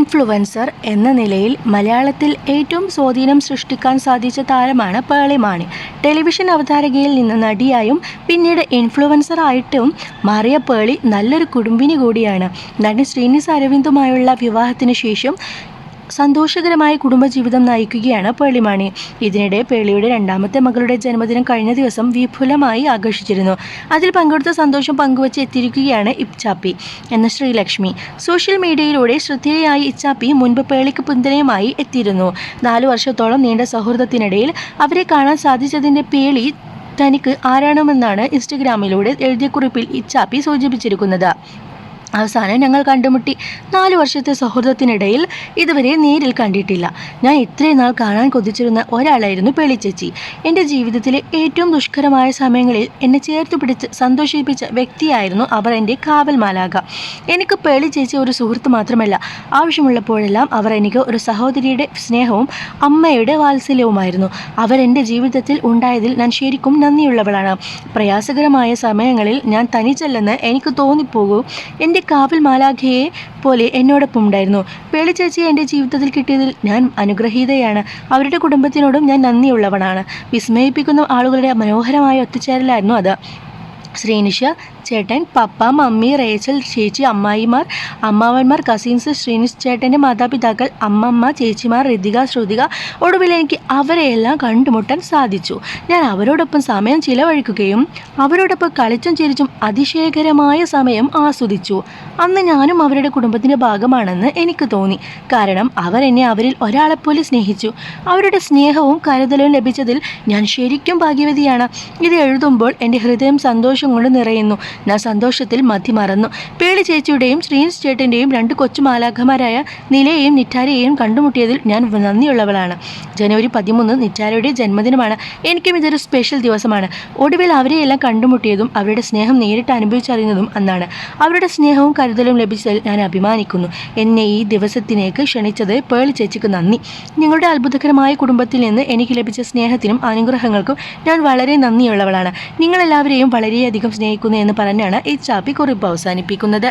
Influencer എന്ന നിലയിൽ മലയാളത്തിൽ ഏറ്റവും സ്വാധീനം സൃഷ്ടിക്കാൻ സാധിച്ച താരമാണ് പേളി മാണി. ടെലിവിഷൻ അവതാരകയിൽ നിന്ന് നടിയായും പിന്നീട് ഇൻഫ്ലുവൻസർ ആയിട്ടും മാറിയ പേളി നല്ലൊരു കുടുംബിനി കൂടിയാണ്. നടി ശ്രീനിസ് അരവിന്ദുമായുള്ള വിവാഹത്തിന് ശേഷം സന്തോഷകരമായ കുടുംബജീവിതം നയിക്കുകയാണ് പേളിമാണി. ഇതിനിടെ പേളിയുടെ രണ്ടാമത്തെ മകളുടെ ജന്മദിനം കഴിഞ്ഞ ദിവസം വിപുലമായി ആഘോഷിച്ചിരുന്നു. അതിൽ പങ്കെടുത്ത സന്തോഷം പങ്കുവച്ച് എത്തിയിരിക്കുകയാണ് ഇപ്ചാപ്പി എന്ന ശ്രീലക്ഷ്മി. സോഷ്യൽ മീഡിയയിലൂടെ ശ്രദ്ധേയയായി ഇച്ചാപ്പി മുൻപ് പേളിക്ക് പിന്തുണയുമായി എത്തിയിരുന്നു. നാലു വർഷത്തോളം നീണ്ട സൗഹൃദത്തിനിടയിൽ അവരെ കാണാൻ സാധിച്ചതിന്റെ പേളി തനിക്ക് ആരാണമെന്നാണ് ഇൻസ്റ്റഗ്രാമിലൂടെ എഴുതിയ കുറിപ്പിൽ ഇച്ചാപ്പി സൂചിപ്പിച്ചിരിക്കുന്നത്. അവസാനം ഞങ്ങൾ കണ്ടുമുട്ടി. നാല് വർഷത്തെ സൗഹൃദത്തിനിടയിൽ ഇതുവരെ നേരിൽ കണ്ടിട്ടില്ല. ഞാൻ ഇത്രയും നാൾ കാണാൻ കൊതിച്ചിരുന്ന ഒരാളായിരുന്നു പെളിച്ചേച്ചി. എന്റെ ജീവിതത്തിലെ ഏറ്റവും ദുഷ്കരമായ സമയങ്ങളിൽ എന്നെ ചേർത്ത് പിടിച്ച് സന്തോഷിപ്പിച്ച വ്യക്തിയായിരുന്നു അവർ എന്റെ കാവൽ മാലാക എനിക്ക് പെളിച്ചേച്ചി ചേച്ചി ഒരു സുഹൃത്ത് മാത്രമല്ല. ആവശ്യമുള്ളപ്പോഴെല്ലാം അവർ എനിക്ക് ഒരു സഹോദരിയുടെ സ്നേഹവും അമ്മയുടെ വാത്സല്യവുമായിരുന്നു. അവരെന്റെ ജീവിതത്തിൽ ഉണ്ടായതിൽ ഞാൻ ശരിക്കും നന്ദിയുള്ളവളാണ്. പ്രയാസകരമായ സമയങ്ങളിൽ ഞാൻ തനിച്ചല്ലെന്ന് എനിക്ക് തോന്നിപ്പോകും. എന്റെ കാവൽ മാലാഖയെ പോലെ എന്നോടൊപ്പം ഉണ്ടായിരുന്നു. പേളി എന്റെ ജീവിതത്തിൽ കിട്ടിയതിൽ ഞാൻ അനുഗ്രഹീതയാണ്. അവരുടെ കുടുംബത്തിനോടും ഞാൻ നന്ദിയുള്ളവനാണ്. വിസ്മയിപ്പിക്കുന്ന ആളുകളുടെ മനോഹരമായ ഒത്തുചേരലായിരുന്നു അത്. ശ്രീനിഷ ചേട്ടൻ പപ്പ മമ്മി റേച്ചൽ ചേച്ചി അമ്മായിമാർ അമ്മാവന്മാർ കസിൻസ് ശ്രീനിഷ് ചേട്ടന്റെ മാതാപിതാക്കൾ അമ്മമ്മ ചേച്ചിമാർ ഋതിക ശ്രുതിക ഒടുവിൽ എനിക്ക് അവരെയെല്ലാം കണ്ടുമുട്ടാൻ സാധിച്ചു. ഞാൻ അവരോടൊപ്പം സമയം ചിലവഴിക്കുകയും അവരോടൊപ്പം കളിച്ചും ചിരിച്ചും അതിശയകരമായ സമയം ആസ്വദിച്ചു. അന്ന് ഞാനും അവരുടെ കുടുംബത്തിന്റെ ഭാഗമാണെന്ന് എനിക്ക് തോന്നി. കാരണം അവരെന്നെ അവരിൽ ഒരാളെപ്പോലെ സ്നേഹിച്ചു. അവരുടെ സ്നേഹവും കരുതലും ലഭിച്ചതിൽ ഞാൻ ശരിക്കും ഭാഗ്യവതിയാണ്. ഇത് എഴുതുമ്പോൾ എന്റെ ഹൃദയം സന്തോഷം കൊണ്ട് നിറയുന്നു. ഞാൻ സന്തോഷത്തിൽ മതി മറന്നു. പേളി ചേച്ചിയുടെയും ശ്രീൻസ് ചേട്ടന്റെയും രണ്ട് കൊച്ചു മാലാഖമാരായ നിലയെയും നിറ്റാരയെയും കണ്ടുമുട്ടിയതിൽ ഞാൻ നന്ദിയുള്ളവളാണ്. ജനുവരി പതിമൂന്ന് നിറ്റാരയുടെ ജന്മദിനമാണ്. എനിക്കും ഇതൊരു സ്പെഷ്യൽ ദിവസമാണ്. ഒടുവിൽ അവരെയെല്ലാം കണ്ടുമുട്ടിയതും അവരുടെ സ്നേഹം നേരിട്ട് അനുഭവിച്ചറിയുന്നതും അന്നാണ്. അവരുടെ സ്നേഹവും കരുതലും ലഭിച്ചതിൽ ഞാൻ അഭിമാനിക്കുന്നു. എന്നെ ഈ ദിവസത്തിലേക്ക് ക്ഷണിച്ചത് പേളി ചേച്ചിക്ക് നന്ദി. നിങ്ങളുടെ അത്ഭുതകരമായ കുടുംബത്തിൽ നിന്ന് എനിക്ക് ലഭിച്ച സ്നേഹത്തിനും അനുഗ്രഹങ്ങൾക്കും ഞാൻ വളരെ നന്ദിയുള്ളവളാണ്. നിങ്ങളെല്ലാവരെയും വളരെയധികം സ്നേഹിക്കുന്നു എന്ന് പറഞ്ഞാണ് ഈ ചാപ്പി കുറിപ്പ് അവസാനിപ്പിക്കുന്നത്.